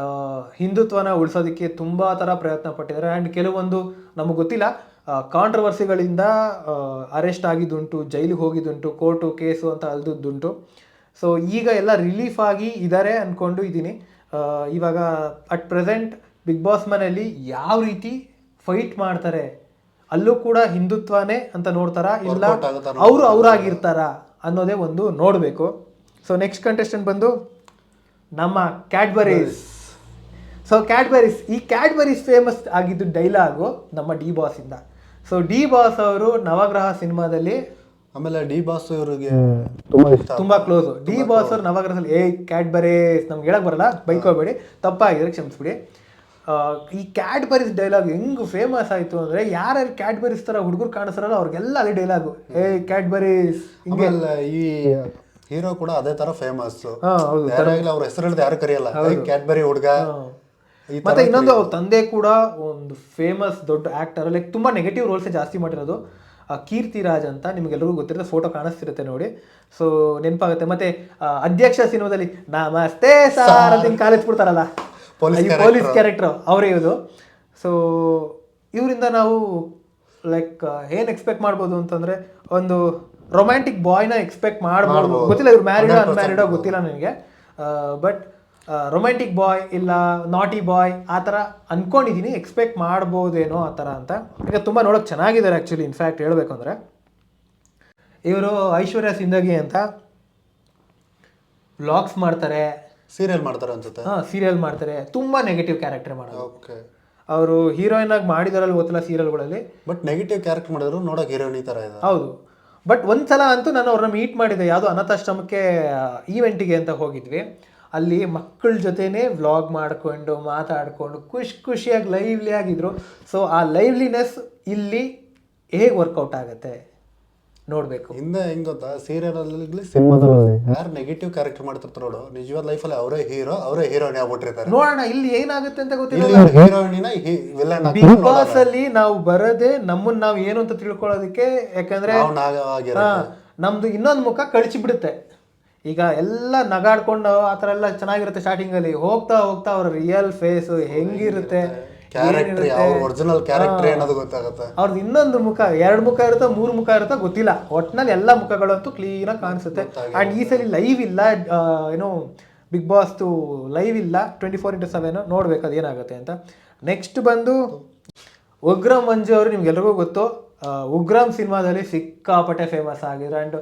ಹಿಂದುತ್ವನ ಉಳಿಸೋದಕ್ಕೆ ತುಂಬ ಥರ ಪ್ರಯತ್ನ ಪಟ್ಟಿದ್ದಾರೆ. ಆ್ಯಂಡ್ ಕೆಲವೊಂದು ನಮಗೆ ಗೊತ್ತಿಲ್ಲ. ಕಾಂಟ್ರವರ್ಸಿಗಳಿಂದ ಅರೆಸ್ಟ್ ಆಗಿದ್ದುಂಟು ಜೈಲಿಗೆ ಹೋಗಿದ್ದುಂಟು ಕೋರ್ಟು ಕೇಸು ಅಂತ ಅಲ್ದದ್ದುಂಟು. ಸೊ ಈಗ ಎಲ್ಲ ರಿಲೀಫ್ ಆಗಿ ಇದ್ದಾರೆ ಅಂದ್ಕೊಂಡು ಇದ್ದೀನಿ. ಇವಾಗ ಅಟ್ ಪ್ರೆಸೆಂಟ್ ಬಿಗ್ ಬಾಸ್ ಮನೆಯಲ್ಲಿ ಯಾವ ರೀತಿ ಫೈಟ್ ಮಾಡ್ತಾರೆ ಅಲ್ಲೂ ಕೂಡ ಹಿಂದುತ್ವನೇ ಅಂತ ನೋಡ್ತಾರ? ಇಲ್ಲ ಅವರು ಅವರಾಗಿರ್ತಾರ ಅನ್ನೋದೇ ಒಂದು ನೋಡಬೇಕು. ಸೊ ನೆಕ್ಸ್ಟ್ ಕಂಟೆಸ್ಟೆಂಟ್ ಬಂದು ನಮ್ಮ ಕ್ಯಾಡ್ಬರೀಸ್ ಸೊ ಕ್ಯಾಡ್ಬರೀಸ್ ಈ ಕ್ಯಾಡ್ಬರೀಸ್ ಫೇಮಸ್ ಆಗಿದ್ದು ಡೈಲಾಗು ನಮ್ಮ ಡಿ ಬಾಸ್ ಇಂದ. ಸೊ ಡಿ ಬಾಸ್ ಅವರು ನವಗ್ರಹ ಸಿನಿಮಾದಲ್ಲಿ ಆಮೇಲೆ ಡಿ ಬಾಸ್ ಅವರಿಗೆ ತುಂಬಾ ಇಷ್ಟ ತುಂಬಾ ಕ್ಲೋಸ್ ಡಿ ಬಾಸ್ ಅವರು ನವಗ್ರಹದಲ್ಲಿ ಏ ಕ್ಯಾಡ್ಬರೀಸ್ ನಮ್ಗೆ ಹೇಳಕ್ ಬರಲ್ಲ ಬೈಕೋಬೇಡಿ ತಪ್ಪಾಗಿದ್ರೆ ಕ್ಷಮಿಸ್ಬಿಡಿ. ಈ ಕ್ಯಾಡ್ಬರೀಸ್ ಡೈಲಾಗ್ ಹೆಂಗ್ ಫೇಮಸ್ ಆಯ್ತು ಅಂದ್ರೆ ಯಾರ್ಯಾರು ಕ್ಯಾಡ್ಬರೀಸ್ ತರ ಹುಡುಗರು ಕಾಣಿಸ್ತಾರಲ್ಲ ಅವ್ರಿಗೆಲ್ಲ ಅದೇ ಡೈಲಾಗು ಏ ಕ್ಯಾಡ್ಬರೀಸ್ ಹಿಂಗೆ. ಈ ಹೀರೋ ಕೂಡ ಅದೇ ತರ ಫೇಮಸ್ ಅವ್ರ ಹೆಸರು ಹೇಳಿದ ಯಾರು ಕರೆಯಲ್ಲ. ಕ್ಯಾಡ್ಬರಿ ಹುಡುಗ. ಮತ್ತೆ ಇನ್ನೊಂದು ಅವ್ರ ತಂದೆ ಕೂಡ ಒಂದು ಫೇಮಸ್ ದೊಡ್ಡ ಆಕ್ಟರ್ ಲೈಕ್ ತುಂಬಾ ನೆಗೆಟಿವ್ ರೋಲ್ಸ್ ಜಾಸ್ತಿ ಮಾಡಿರೋದು ಕೀರ್ತಿ ರಾಜ್ ಅಂತ ನಿಮಗೆಲ್ಲರಿಗೂ ಗೊತ್ತಿರುತ್ತೆ. ಫೋಟೋ ಕಾಣಿಸ್ತಿರುತ್ತೆ ನೋಡಿ. ಸೊ ನೆನಪಾಗುತ್ತೆ. ಮತ್ತೆ ಅಧ್ಯಕ್ಷ ಸಿನಿಮಾದಲ್ಲಿ ನಮಸ್ತೆ ಸಾರ್ ಅಂತ ಕಾಲೇಜ್ ಬಿಡ್ತಾರಲ್ಲ ಪೊಲೀಸ್ ಕ್ಯಾರೆಕ್ಟರ್ ಅವರೇ. ಇದು ಸೊ ಇವರಿಂದ ನಾವು ಲೈಕ್ ಏನು ಎಕ್ಸ್ಪೆಕ್ಟ್ ಮಾಡ್ಬೋದು ಅಂತಂದ್ರೆ ಒಂದು ರೊಮ್ಯಾಂಟಿಕ್ ಬಾಯ್ನ ಎಕ್ಸ್ಪೆಕ್ಟ್ ಮಾಡ್ಬೋದು. ಗೊತ್ತಿಲ್ಲ ಇವ್ರು ಮ್ಯಾರಿಡ್ ಅನ್ಮ್ಯಾರಿಡೋ ಗೊತ್ತಿಲ್ಲ ನನಗೆ. ಬಟ್ ರೊಮ್ಯಾಂಟಿಕ್ ಬಾಯ್ ಇಲ್ಲ ನಾಟಿ ಬಾಯ್ ಆ ಥರ ಅಂದ್ಕೊಂಡಿದ್ದೀನಿ ಎಕ್ಸ್ಪೆಕ್ಟ್ ಮಾಡ್ಬೋದೇನೋ ಆ ಥರ ಅಂತ. ಈಗ ತುಂಬ ನೋಡೋಕೆ ಚೆನ್ನಾಗಿದ್ದಾರೆ ಆ್ಯಕ್ಚುಲಿ ಇನ್ಫ್ಯಾಕ್ಟ್ ಹೇಳಬೇಕು ಅಂದರೆ. ಇವರು ಐಶ್ವರ್ಯ ಸಿಂದಗಿ ಅಂತ ವ್ಲಾಗ್ಸ್ ಮಾಡ್ತಾರೆ. ಸೀರಿಯಲ್ ಮಾಡ್ತಾರೆ ಅನ್ಸುತ್ತೆ. ಹಾಂ ಸೀರಿಯಲ್ ಮಾಡ್ತಾರೆ. ತುಂಬ ನೆಗೆಟಿವ್ ಕ್ಯಾರೆಕ್ಟರ್ ಮಾಡೋದು. ಓಕೆ. ಅವರು ಹೀರೋಯಿನ್ ಆಗಿ ಮಾಡಿದಾರಲ್ಲ ಗೊತ್ತಿಲ್ಲ ಸೀರಿಯಲ್ಗಳಲ್ಲಿ. ಬಟ್ ನೆಗೆಟಿವ್ ಕ್ಯಾರೆಕ್ಟರ್ ಮಾಡಿದ್ರು ನೋಡೋಕೆ ಹೀರೋಯಿನ್ ಈ ತರ ಇದೆ. ಹೌದು. ಬಟ್ ಒಂದ್ಸಲ ಅಂತೂ ನಾನು ಅವ್ರನ್ನ ಮೀಟ್ ಮಾಡಿದೆ ಯಾವುದೋ ಅನಾಥಾಶ್ರಮಕ್ಕೆ ಈವೆಂಟಿಗೆ ಅಂತ ಹೋಗಿದ್ವಿ. ಅಲ್ಲಿ ಮಕ್ಕಳ ಜೊತೆನೇ ವ್ಲಾಗ್ ಮಾಡಿಕೊಂಡು ಮಾತಾಡಿಕೊಂಡು ಖುಷಿ ಖುಷಿಯಾಗಿ ಲೈವ್ಲಿ ಆಗಿದ್ರು. ಸೊ ಆ ಲೈವ್ಲಿನೆಸ್ ಇಲ್ಲಿ ಹೇಗೆ ವರ್ಕೌಟ್ ಆಗುತ್ತೆ? ನೋಡಬೇಕು. ಹಿಂದೆ ಹೆಂಗ್ ಗೊತ್ತಾ? ಸೀರಿಯಲ್ ಅಲ್ಲಿ ಸಿನಿಮಾದಲ್ಲಿ ಯಾರು ನೆಗೆಟಿವ್ ಕ್ಯಾರೆಕ್ಟರ್ ಮಾಡ್ತಿರ್ತಾರ ನೋಡು ನಿಜವಾದ ಲೈಫಲ್ಲಿ ಅವರೇ ಹೀರೋ ಅವರೇ ಹೀರೋಯಿನ್ ಆಗ್ಬಿಟ್ಟಿರ್ತಾರೆ. ನೋಡೋಣ ಇಲ್ಲಿ ಏನಾಗುತ್ತೆ ಅಂತ ಗೊತ್ತಿಲ್ಲ. ಹೀರೋಯಿನ್ ವಿಲನ್ ಬಿಗ್ ಬಾಸ್ ಅಲ್ಲಿ ನಾವು ಬರದೆ ನಮ್ಮನ್ನ ನಾವು ಏನು ಅಂತ ತಿಳ್ಕೊಳ್ಳೋದಕ್ಕೆ ಯಾಕಂದ್ರೆ ಹಾ, ನಮ್ದು ಇನ್ನೊಂದು ಮುಖ ಕಳಿಸಿ ಬಿಡುತ್ತೆ ಈಗ ಎಲ್ಲ ನಗಾಡ್ಕೊಂಡು ಆ ಥರ ಎಲ್ಲ ಚೆನ್ನಾಗಿರುತ್ತೆ ಸ್ಟಾರ್ಟಿಂಗಲ್ಲಿ ಹೋಗ್ತಾ ಹೋಗ್ತಾ ಅವ್ರ ರಿಯಲ್ ಫೇಸ್ ಹೆಂಗಿರುತ್ತೆ. ಕ್ಯಾರೆಕ್ಟರ್ ಅವ್ರ ಒರಿಜಿನಲ್ ಕ್ಯಾರೆಕ್ಟರ್ ಏನದು ಗೊತ್ತಾಗುತ್ತೆ? ಅವ್ರದ್ದು ಇನ್ನೊಂದು ಮುಖ ಎರಡು ಮುಖ ಇರುತ್ತೆ ಮೂರು ಮುಖ ಇರುತ್ತೆ ಗೊತ್ತಿಲ್ಲ. ಒಟ್ನಲ್ಲಿ ಎಲ್ಲ ಮುಖಗಳಂತೂ ಕ್ಲೀನಾಗಿ ಕಾಣಿಸುತ್ತೆ. ಆ್ಯಂಡ್ ಈ ಸಲ ಲೈವ್ ಇಲ್ಲ ಏನು ಬಿಗ್ ಬಾಸ್ದು ಲೈವ್ ಇಲ್ಲ. ಟ್ವೆಂಟಿ ಫೋರ್ ಇಂಟು ಸೆವೆನ್ ನೋಡ್ಬೇಕು ಅದು ಏನಾಗುತ್ತೆ ಅಂತ. ನೆಕ್ಸ್ಟ್ ಬಂದು ಉಗ್ರಂ ಮಂಜು ಅವರು ನಿಮ್ಗೆಲ್ರಿಗೂ ಗೊತ್ತು. ಉಗ್ರಂ ಸಿನಿಮಾದಲ್ಲಿ ಸಿಕ್ಕಾಪಟ್ಟೆ ಫೇಮಸ್ ಆಗಿದ್ರು. ಆ್ಯಂಡ್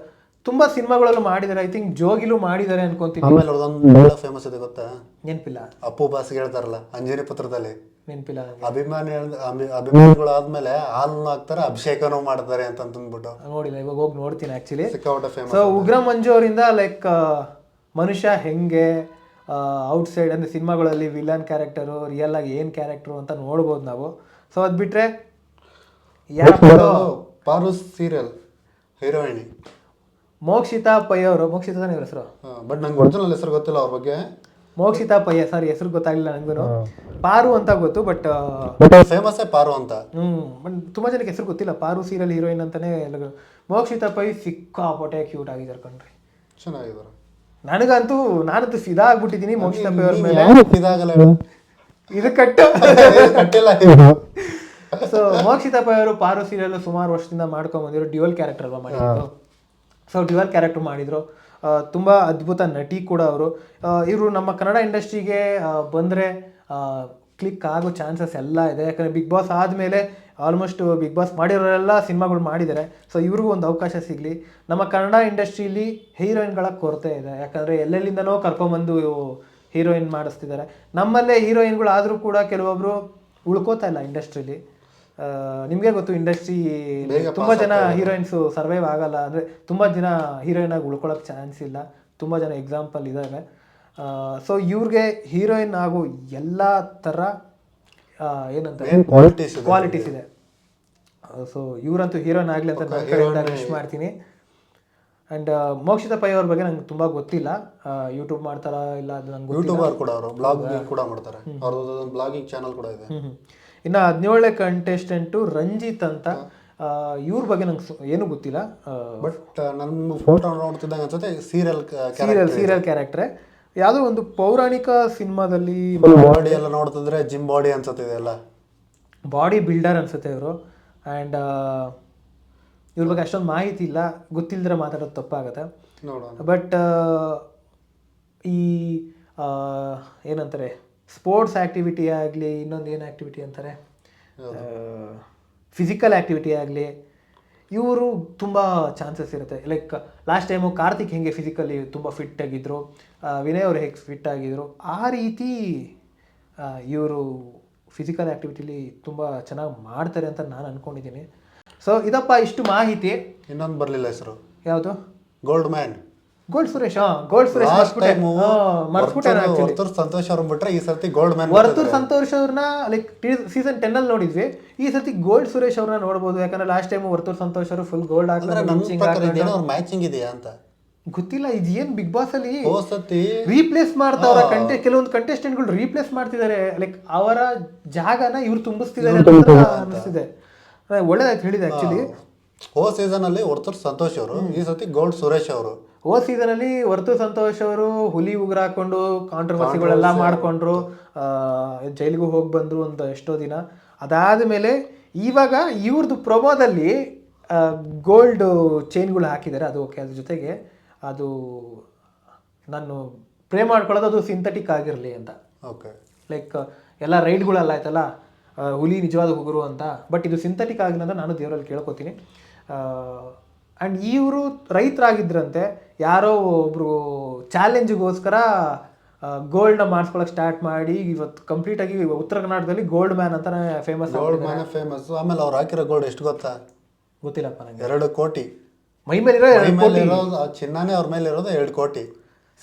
ತುಂಬಾ ಸಿನಿಮಾಗಳಲ್ಲೂ ಮಾಡಿದ್ದಾರೆ. ಐ ಥಿಂಕ್ ಜೋಗಿಲು ಮಾಡಿದ್ದಾರೆ ಅನ್ಕೊಂತೀನಿ. ಆಮೇಲೆ ಅವ್ರದೊಂದು ಫೇಮಸ್ ಇದೆ ಗೊತ್ತಾ? ನೆನಪಿಲ್ಲ. ಅಪ್ಪು ಬಾಸ್ ಹೇಳ್ತಾರಲ್ಲ ಅಂಜನಿ ಪುತ್ರದಲ್ಲಿ. ನೆನಪಿಲ್ಲ ಅಭಿಮಾನಿ ಅಭಿ- ಅಭಿಮಾನಿಗಳು ಆದ್ಮೇಲೆ ಹಾಲನ್ನು ಹಾಕ್ತಾರೆ ಅಭಿಷೇಕನೂ ಮಾಡ್ತಾರೆ ಅಂತ ಅಂದ್ಬಿಟ್ಟು. ನೋಡಿಲ್ಲ ಇವಾಗ ಹೋಗಿ ನೋಡ್ತೀನಿ ಆಕ್ಚುಲಿ ಸೊ ಉಗ್ರ ಮಂಜು ಅವರಿಂದ ಲೈಕ್ ಮನುಷ್ಯ ಹೆಂಗೆ ಔಟ್ ಸೈಡ್ ಅಂದರೆ ಸಿನಿಮಾಗಳಲ್ಲಿ ವಿಲನ್ ಕ್ಯಾರೆಕ್ಟರು ರಿಯಲ್ ಆಗಿ ಏನು ಕ್ಯಾರೆಕ್ಟರು ಅಂತ ನೋಡ್ಬೋದು ನಾವು. ಸೊ ಅದು ಬಿಟ್ಟರೆ ಪಾರು ಸೀರಿಯಲ್ ಹೀರೋಯಿನಿ ಮೋಕ್ಷಿತಾ ಪೈ ಅವರು ಮೋಕ್ಷಿತಾ ತಾನೇ ಹೆಸರು? ಬಟ್ ನಂಗೆ ಒರಿಜಿನಲ್ ಹೆಸರು ಗೊತ್ತಿಲ್ಲ ಅವ್ರ ಬಗ್ಗೆ. ಮೋಕ್ಷಿತಾ ಪಯ್ಯ ಸಾರಿ ಹೆಸರು ಗೊತ್ತಾಗ್ಲಿಲ್ಲ ನನಗೂ ಪಾರು ಅಂತ ಗೊತ್ತು ಬಟ್ ಬಟ್ ಫೇಮಸ್ ಪಾರು ಅಂತ. ಹ್ಮ್ ಬಟ್ ತುಂಬಾ ಜನಕ್ಕೆ ಹೆಸರು ಗೊತ್ತಿಲ್ಲ. ಪಾರು ಸೀರಿಯಲ್ ಹೀರೋಯಿನ್ ಅಂತಾನೆ ಮೋಕ್ಷಿತಾ ಪೈ ಸಿಕ್ಕಾಪಟ್ಟೆ ಕ್ಯೂಟ್ ಆಗಿದ್ದಾರೆ ಕಣ್ರಿ. ಚೆನ್ನಾಗಿದ್ದಾರೆ. ನನಗಂತೂ ನಾನಂತೂ ಫಿದಾ ಆಗ್ಬಿಟ್ಟಿದ್ದೀನಿ ಮೋಕ್ಷಿತಾ ಪೈ ಅವ್ರ ಮೇಲೆ. ಇದು ಕಟ್ಟು. ಕಟ್ಟಿಲ್ಲ. ಸೊ ಮೋಕ್ಷಿತಾ ಪೈ ಅವರು ಪಾರು ಸೀರಿಯಲ್ ಸುಮಾರು ವರ್ಷದಿಂದ ಮಾಡ್ಕೊಂಡ್ ಬಂದಿರೋ ಡ್ಯುವಲ್ ಕ್ಯಾರೆಕ್ಟರ್ ಅಲ್ವಾ ಮಾಡಿದ್ರು ಸೊ ಡ್ಯುವಲ್ ಕ್ಯಾರೆಕ್ಟರ್ ಮಾಡಿದ್ರು. ತುಂಬಾ ಅದ್ಭುತ ನಟಿ ಕೂಡ ಅವರು. ಇವರು ನಮ್ಮ ಕನ್ನಡ ಇಂಡಸ್ಟ್ರಿಗೆ ಬಂದರೆ ಕ್ಲಿಕ್ ಆಗೋ ಚಾನ್ಸಸ್ ಎಲ್ಲ ಇದೆ. ಯಾಕಂದರೆ ಬಿಗ್ ಬಾಸ್ ಆದಮೇಲೆ ಆಲ್ಮೋಸ್ಟ್ ಬಿಗ್ ಬಾಸ್ ಮಾಡಿರೋರೆಲ್ಲ ಸಿನಿಮಾಗಳು ಮಾಡಿದ್ದಾರೆ ಸೊ ಇವ್ರಿಗೂ ಒಂದು ಅವಕಾಶ ಸಿಗಲಿ. ನಮ್ಮ ಕನ್ನಡ ಇಂಡಸ್ಟ್ರೀಲಿ ಹೀರೋಯಿನ್ಗಳ ಕೊರತೆ ಇದೆ. ಯಾಕಂದರೆ ಎಲ್ಲೆಲ್ಲಿಂದನೋ ಕರ್ಕೊಂಬಂದು ಹೀರೋಯಿನ್ ಮಾಡಿಸ್ತಿದ್ದಾರೆ ನಮ್ಮಲ್ಲೇ ಹೀರೋಯಿನ್ಗಳು ಆದರೂ ಕೂಡ ಕೆಲವೊಬ್ಬರು ಉಳ್ಕೋತಾ ಇಲ್ಲ ಇಂಡಸ್ಟ್ರೀಲಿ ನಿಮಗೆ ಗೊತ್ತು ಇಂಡಸ್ಟ್ರಿ ತುಂಬ ಜನ ಹೀರೋಯಿನ್ಸು ಸರ್ವೈವ್ ಆಗಲ್ಲ ಅಂದರೆ ತುಂಬ ಜನ ಹೀರೋಯಿನ್ ಆಗಿ ಉಳ್ಕೊಳ್ಳೋಕೆ ಚಾನ್ಸ್ ಇಲ್ಲ. ತುಂಬ ಜನ ಎಕ್ಸಾಂಪಲ್ ಇದ್ದಾವೆ ಸೊ ಇವ್ರಿಗೆ ಹೀರೋಯಿನ್ ಆಗೋ ಎಲ್ಲ ಥರ ಏನಂತ? ಕ್ವಾಲಿಟೀಸ್ ಇದೆ. ಕ್ವಾಲಿಟೀಸ್ ಇದೆ. ಸೊ ಇವರಂತೂ ಹೀರೋಯಿನ್ ಆಗಲಿ ಅಂತ ನನ್ನ ಕಡೆಯಿಂದ ವಿಶ್ ಮಾಡ್ತೀನಿ. ಆ್ಯಂಡ್ ಮೋಕ್ಷಿತ ಪೈ ಅವ್ರ ಬಗ್ಗೆ ನಂಗೆ ತುಂಬ ಗೊತ್ತಿಲ್ಲ. ಯೂಟ್ಯೂಬ್ ಮಾಡ್ತಾರಾ ಇಲ್ಲ ಅದು ನಂಗೆ ಯೂಟ್ಯೂಬರ್ ಕೂಡ ಅವರು ಬ್ಲಾಗ್ ಕೂಡ ಮಾಡ್ತಾರೆ. ಅವ್ರದ್ದು ಬ್ಲಾಗಿಂಗ್ ಚಾನಲ್ ಕೂಡ ಇದೆ. ಇನ್ನ ಹದಿನೇಳನೇ ಕಂಟೆಸ್ಟೆಂಟು ರಂಜಿತ್ ಅಂತ ಇವ್ರ ಬಗ್ಗೆ ನಂಗೆ ಏನು ಗೊತ್ತಿಲ್ಲ. ಬಟ್ ನನ್ನ ಫೋಟೋ ನೋಡ್ತಿದ್ದಂಗೆ ಅನ್ಸುತ್ತೆ ಸೀರಿಯಲ್ ಸೀರಿಯಲ್ ಸೀರಿಯಲ್ ಕ್ಯಾರೆಕ್ಟ್ರೆ ಯಾವುದೋ ಒಂದು ಪೌರಾಣಿಕ ಸಿನಿಮಾದಲ್ಲಿ ಬಾಡಿ ಎಲ್ಲ ನೋಡ್ತಿದ್ರೆ ಜಿಮ್ ಬಾಡಿ ಅನ್ಸುತ್ತೆ ಇದೆಲ್ಲ. ಬಾಡಿ ಬಿಲ್ಡರ್ ಅನ್ಸುತ್ತೆ ಇವರು. ಆ್ಯಂಡ್ ಇವ್ರ ಬಗ್ಗೆ ಅಷ್ಟೊಂದು ಮಾಹಿತಿ ಇಲ್ಲ. ಗೊತ್ತಿಲ್ಲದ್ರೆ ಮಾತಾಡೋದು ತಪ್ಪಾಗುತ್ತೆ. ನೋಡೋಣ. ಬಟ್ ಈ ಏನಂತಾರೆ? ಸ್ಪೋರ್ಟ್ಸ್ ಆ್ಯಕ್ಟಿವಿಟಿ ಆಗಲಿ ಇನ್ನೊಂದು ಏನು ಆ್ಯಕ್ಟಿವಿಟಿ ಅಂತಾರೆ? ಫಿಸಿಕಲ್ ಆ್ಯಕ್ಟಿವಿಟಿ ಆಗಲಿ ಇವರು ತುಂಬ ಚಾನ್ಸಸ್ ಇರುತ್ತೆ. ಲೈಕ್ ಲಾಸ್ಟ್ ಟೈಮು ಕಾರ್ತಿಕ್ ಹೇಗೆ ಫಿಸಿಕಲಿ ತುಂಬ ಫಿಟ್ ಆಗಿದ್ರು ಆ, ವಿನಯ್ ಅವರು ಹೇಗೆ ಫಿಟ್ ಆಗಿದ್ರು ಆ ರೀತಿ ಇವರು ಫಿಸಿಕಲ್ ಆ್ಯಕ್ಟಿವಿಟಿಲಿ ತುಂಬ ಚೆನ್ನಾಗಿ ಮಾಡ್ತಾರೆ ಅಂತ ನಾನು ಅಂದ್ಕೊಂಡಿದ್ದೀನಿ ಸೊ ಇದಪ್ಪ ಇಷ್ಟು ಮಾಹಿತಿ. ಇನ್ನೊಂದು ಬರಲಿಲ್ಲ ಹೆಸರು. ಯಾವುದು? ಗೋಲ್ಡ್ ಮ್ಯಾನ್ ಗೋಲ್ಡ್ ಸುರೇಶ್ ಹಾ ಗೋಲ್ಡ್ ಸುರೇಶ್. ವರ್ತೂರ್ ಸಂತೋಷ್ ಅವ್ರನ್ನ ಬಿಟ್ರೆ ಈ ಸರ್ತಿ ಗೋಲ್ಡ್ ಮ್ಯಾನ್ ವರ್ತೂರ್ ಸಂತೋಷ್ ಅವ್ರನ್ನ ಲೈಕ್ ಸೀಸನ್ ಟೆನ್ ಅಲ್ಲಿ ನೋಡಿದ್ವಿ. ಈ ಸರ್ತಿ ಗೋಲ್ಡ್ ಸುರೇಶ್ ಅವ್ರನ್ನ ನೋಡ್ಬೋದು. ಯಾಕಂದ್ರೆ ಲಾಸ್ಟ್ ಟೈಮ್ ವರ್ತೂರ್ ಸಂತೋಷ್ ಅವರು ಫುಲ್ ಗೋಲ್ಡ್ ಇದೇನೋ ಮ್ಯಾಚಿಂಗ್ ಇದೆಯಾ ಅಂತ? ಗೊತ್ತಿಲ್ಲ ಇದು ಏನ್ ಬಿಗ್ ಬಾಸ್ ಅಲ್ಲಿ ರೀಪ್ಲೇಸ್ ಮಾಡ್ತಾವ್ರ ಕಂಟೆ ಕೆಲವೊಂದು ಕಂಟೆಸ್ಟೆಂಟ್ಗಳು ರೀಪ್ಲೇಸ್ ಮಾಡ್ತಿದ್ದಾರೆ. ಲೈಕ್ ಅವರ ಜಾಗನ ಇವ್ರು ತುಂಬಿಸ್ತಿದ್ದಾರೆ ಅನಿಸ್ತಿದೆ. ಒಳ್ಳೇದಾಯ್ತು ಹೇಳಿದೆ ಆಕ್ಚುಲಿ ಹೋ ಸೀಸನ್ ಅಲ್ಲಿ ವರ್ತು ಸಂತೋಷ್ ಅವರು ಈ ಸತಿ ಗೋಲ್ಡ್ ಸುರೇಶ್ ಅವರು. ಓ ಸೀಸನ್ ಅಲ್ಲಿ ವರ್ತು ಸಂತೋಷ್ ಅವರು ಹುಲಿ ಉಗ್ರ ಹಾಕೊಂಡು ಕಾಂಟ್ರವರ್ಸಿಗಳೆಲ್ಲ ಮಾಡ್ಕೊಂಡ್ರು. ಜೈಲಿಗೂ ಹೋಗಿ ಬಂದ್ರು ಅಂತ ಎಷ್ಟೋ ದಿನ. ಅದಾದ ಮೇಲೆ ಇವಾಗ ಇವ್ರದ್ದು ಪ್ರೊಮೋದಲ್ಲಿ ಗೋಲ್ಡ್ ಚೈನ್ಗಳು ಹಾಕಿದ್ದಾರೆ. ಅದು ಓಕೆ ಅದ್ರ ಜೊತೆಗೆ ಅದು ನಾನು ಪ್ರೇ ಮಾಡ್ಕೊಳ್ಳೋದು ಅದು ಸಿಂಥೆಟಿಕ್ ಆಗಿರಲಿ ಅಂತ. ಓಕೆ ಲೈಕ್ ಎಲ್ಲ ರೈಡ್ಗಳೆಲ್ಲ ಆಯ್ತಲ್ಲ ಹುಲಿ ನಿಜವಾದ ಉಗುರು ಅಂತ. ಬಟ್ ಇದು ಸಿಂಥೆಟಿಕ್ ಆಗಿಲ್ಲ ಅಂತ ನಾನು ದೇವರಲ್ಲಿ ಕೇಳ್ಕೊತೀನಿ. ಆ್ಯಂಡ್ ಇವರು ರೈತರಾಗಿದ್ದರಂತೆ ಯಾರೋ ಒಬ್ರು ಚಾಲೆಂಜಿಗೋಸ್ಕರ ಗೋಲ್ಡ್ನ ಮಾಡಿಸ್ಕೊಳಕ್ಕೆ ಸ್ಟಾರ್ಟ್ ಮಾಡಿ ಇವತ್ತು ಕಂಪ್ಲೀಟ್ ಆಗಿ ಉತ್ತರ ಕರ್ನಾಟಕದಲ್ಲಿ ಗೋಲ್ಡ್ ಮ್ಯಾನ್ ಅಂತಾನೆ ಫೇಮಸ್ ಗೋಲ್ಡ್ ಮ್ಯಾನ್ ಫೇಮಸ್ ಆಮೇಲೆ ಅವ್ರು ಹಾಕಿರೋ ಗೋಲ್ಡ್ ಎಷ್ಟು ಗೊತ್ತಾ? ಗೊತ್ತಿಲ್ಲಪ್ಪ ನನಗೆ ಎರಡು ಕೋಟಿ. ಮೈ ಮೇಲೆ ಇರೋ ಎರಡು ಮೇಲೆ ಇರೋದು ಆ ಚಿನ್ನನೇ ಅವ್ರ ಮೇಲೆ ಇರೋದು ಎರಡು ಕೋಟಿ.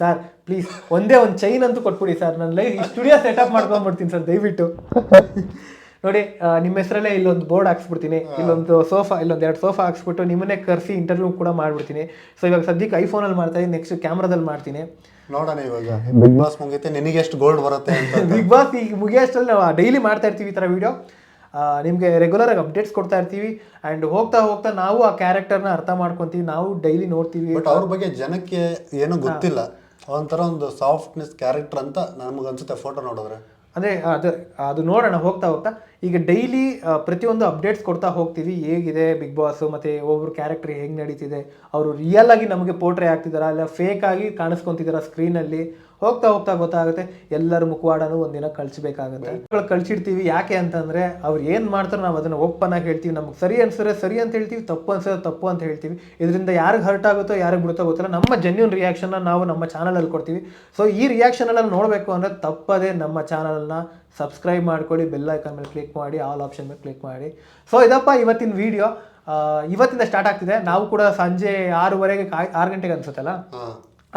ಸರ್ ಪ್ಲೀಸ್ ಒಂದೇ ಒಂದು ಚೈನ್ ಅಂತೂ ಕೊಟ್ಬಿಡಿ ಸರ್ ನನ್ನ ಲೈಫ್ ಸ್ಟುಡಿಯೋ ಸೆಟಪ್ ಮಾಡ್ಕೊಂಡ್ಬಿಡ್ತೀನಿ ಸರ್ ದಯವಿಟ್ಟು. ನೋಡಿ ನಿಮ್ಮ ಹೆಸರಲ್ಲೇ ಇಲ್ಲೊಂದು ಬೋರ್ಡ್ ಹಾಕ್ಸ್ಬಿಡ್ತೀನಿ. ಇಲ್ಲೊಂದು ಸೋಫಾ ಇಲ್ಲೊಂದು ಎರಡು ಸೋಫಾ ಹಾಕ್ಸ್ಬಿಟ್ಟು ನಿಮ್ಮನ್ನೇ ಕರೆಸಿ ಇಂಟರ್ವ್ಯೂ ಕೂಡ ಮಾಡ್ಬಿಡ್ತೀನಿ. ಸೊ ಇವಾಗ ಸದ್ಯಕ್ಕೆ ಐಫೋನಲ್ಲಿ ಮಾಡ್ತಾ ಇದ್ದೀನಿ ನೆಕ್ಸ್ಟ್ ಕ್ಯಾಮ್ರಾದಲ್ಲಿ ಮಾಡ್ತೀನಿ. ನೋಡೋಣ ಇವಾಗ. ಬಿಗ್ ಬಾಸ್ ಮುಗಿಯುತ್ತೆ ನಿನಗೆ ಎಷ್ಟು ಗೋಲ್ಡ್ ಬರುತ್ತೆ ಬಿಗ್ ಬಾಸ್ ಈಗ ಮುಗಿಯೋಷ್ಟರಲ್ಲಿ ನಾವು ಡೈಲಿ ಮಾಡ್ತಾ ಇರ್ತೀವಿ ಈ ಥರ ವಿಡಿಯೋ ನಿಮಗೆ ರೆಗ್ಯುಲರ್ ಆಗಿ ಅಪ್ಡೇಟ್ಸ್ ಕೊಡ್ತಾ ಇರ್ತೀವಿ. ಆ್ಯಂಡ್ ಹೋಗ್ತಾ ಹೋಗ್ತಾ ನಾವು ಆ ಕ್ಯಾರೆಕ್ಟರ್ನ ಅರ್ಥ ಮಾಡ್ಕೊತೀವಿ ನಾವು ಡೈಲಿ ನೋಡ್ತೀವಿ. ಬಟ್ ಅವ್ರ ಬಗ್ಗೆ ಜನಕ್ಕೆ ಏನೂ ಗೊತ್ತಿಲ್ಲ. ಒಂಥರ ಒಂದು ಸಾಫ್ಟ್ನೆಸ್ ಕ್ಯಾರೆಕ್ಟರ್ ಅಂತ ನಮ್ಗೆ ಅನ್ಸುತ್ತೆ ಫೋಟೋ ನೋಡಿದ್ರೆ. ಅಂದರೆ ಅದು ಅದು ನೋಡೋಣ ಹೋಗ್ತಾ ಹೋಗ್ತಾ. ಈಗ ಡೈಲಿ ಪ್ರತಿಯೊಂದು ಅಪ್ಡೇಟ್ಸ್ ಕೊಡ್ತಾ ಹೋಗ್ತೀವಿ. ಹೇಗಿದೆ ಬಿಗ್ ಬಾಸ್ ಮತ್ತು ಒಬ್ಬರು ಕ್ಯಾರೆಕ್ಟರ್ ಹೆಂಗೆ ನಡೀತಿದೆ? ಅವರು ರಿಯಲ್ ಆಗಿ ನಮಗೆ ಪೋರ್ಟ್ರೇ ಆಗ್ತಿದ್ದಾರಾ ಇಲ್ಲ ಫೇಕ್ ಆಗಿ ಕಾಣಿಸ್ಕೊಂತಿದಾರ ಸ್ಕ್ರೀನಲ್ಲಿ ಹೋಗ್ತಾ ಹೋಗ್ತಾ ಗೊತ್ತಾಗುತ್ತೆ. ಎಲ್ಲರ ಮುಖವಾಡನೂ ಒಂದಿನ ಕಳಿಸ್ಬೇಕಾಗುತ್ತೆ. ಕಳ್ಸಿಡ್ತೀವಿ. ಯಾಕೆ ಅಂತಂದ್ರೆ ಅವ್ರು ಏನು ಮಾಡ್ತಾರೆ ನಾವು ಅದನ್ನ ಓಪನ್ ಆಗಿ ಹೇಳ್ತೀವಿ. ನಮ್ಗೆ ಸರಿ ಅನ್ಸಿದ್ರೆ ಸರಿ ಅಂತ ಹೇಳ್ತೀವಿ. ತಪ್ಪು ಅನ್ಸಿದ್ರೆ ತಪ್ಪು ಅಂತ ಹೇಳ್ತೀವಿ. ಇದರಿಂದ ಯಾರಿಗೆ ಹರ್ಟ್ ಆಗುತ್ತೋ, ಯಾರಿಗೆ ಬಿಡುತ್ತೋ ಗೊತ್ತಿಲ್ಲ. ನಮ್ಮ ಜೆನ್ಯೂನ್ ರಿಯಾಕ್ಷನ್ನ ನಾವು ನಮ್ಮ ಚಾನಲಲ್ಲಿ ಕೊಡ್ತೀವಿ. ಸೊ ಈ ರಿಯಾಕ್ಷನ್ ಎಲ್ಲ ನೋಡಬೇಕು ಅಂದರೆ ತಪ್ಪದೇ ನಮ್ಮ ಚಾನಲ್ನ ಸಬ್ಸ್ಕ್ರೈಬ್ ಮಾಡ್ಕೊಳ್ಳಿ ಬೆಲ್ ಐಕನ್ ಮೇಲೆ ಕ್ಲಿಕ್ ಮಾಡಿ ಆಲ್ ಆಪ್ಷನ್ ಮೇಲೆ ಕ್ಲಿಕ್ ಮಾಡಿ. ಸೊ ಇದಪ್ಪ ಇವತ್ತಿನ ವಿಡಿಯೋ ಇವತ್ತಿಂದ ಸ್ಟಾರ್ಟ್ ಆಗ್ತಿದೆ. ನಾವು ಕೂಡ ಸಂಜೆ ಆರೂವರೆಗೆ ಆರು ಗಂಟೆಗೆ ಅನ್ಸುತ್ತಲ್ಲ?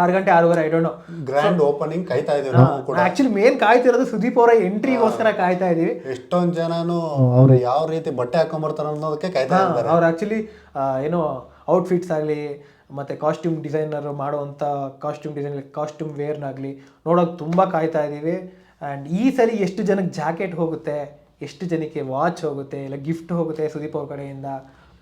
ಆರು ಗಂಟೆ ಆರೂವರೆ I don't know grand opening ಕಾಯ್ತಾ ಇದೀವಿ ನಾವು ಕೂಡ. ಆಕ್ಚುಲಿ ಮೇನ್ ಕಾಯ್ತಿರೋದು ಸುದೀಪ್ ಅವರ ಎಂಟ್ರಿಗೋಸ್ಕರ ಕಾಯ್ತಾ ಇದೀವಿ ಎಷ್ಟೊಂದು ಜನನು ಅವ್ರು. ಯಾವ ರೀತಿ ಬಟ್ಟೆ ಹಾಕೊಂಡ್ಬರ್ತಾರ ಅನ್ನೋದಕ್ಕೆ ಕಾಯ್ತಾ ಇದ್ದಾರೆ. ಅವ್ರು ಆಕ್ಚುಲಿ ಏನೋ ಔಟ್ಫಿಟ್ಸ್ ಆಗಲಿ ಮತ್ತೆ ಕಾಸ್ಟ್ಯೂಮ್ ಡಿಸೈನರ್ ಮಾಡುವಂಥ ಕಾಸ್ಟ್ಯೂಮ್ ಡಿಸೈನ್ ಕಾಸ್ಟ್ಯೂಮ್ ವೇರ್ನಾಗಲಿ ನೋಡೋಕೆ ತುಂಬ ಕಾಯ್ತಾ ಇದ್ದೀವಿ. ಆ್ಯಂಡ್ ಈ ಸರಿ ಎಷ್ಟು ಜನಕ್ಕೆ ಜಾಕೆಟ್ ಹೋಗುತ್ತೆ, ಎಷ್ಟು ಜನಕ್ಕೆ ವಾಚ್ ಹೋಗುತ್ತೆ, ಇಲ್ಲ ಗಿಫ್ಟ್ ಹೋಗುತ್ತೆ ಸುದೀಪ್ ಅವ್ರ ಕಡೆಯಿಂದ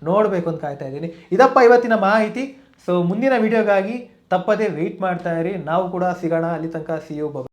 ನೋಡಬೇಕು ಅಂತ ಕಾಯ್ತಾ ಇದ್ದೀನಿ. ಇದಪ್ಪ ಇವತ್ತಿನ ಮಾಹಿತಿ. ಸೊ ಮುಂದಿನ ವಿಡಿಯೋಗಾಗಿ ತಪ್ಪದೇ ವೆಯ್ಟ್ ಮಾಡ್ತಾ ಇರಿ. ನಾವು ಕೂಡ ಸಿಗೋಣ. ಅಲ್ಲಿ ತನಕ ಸಿ ಯು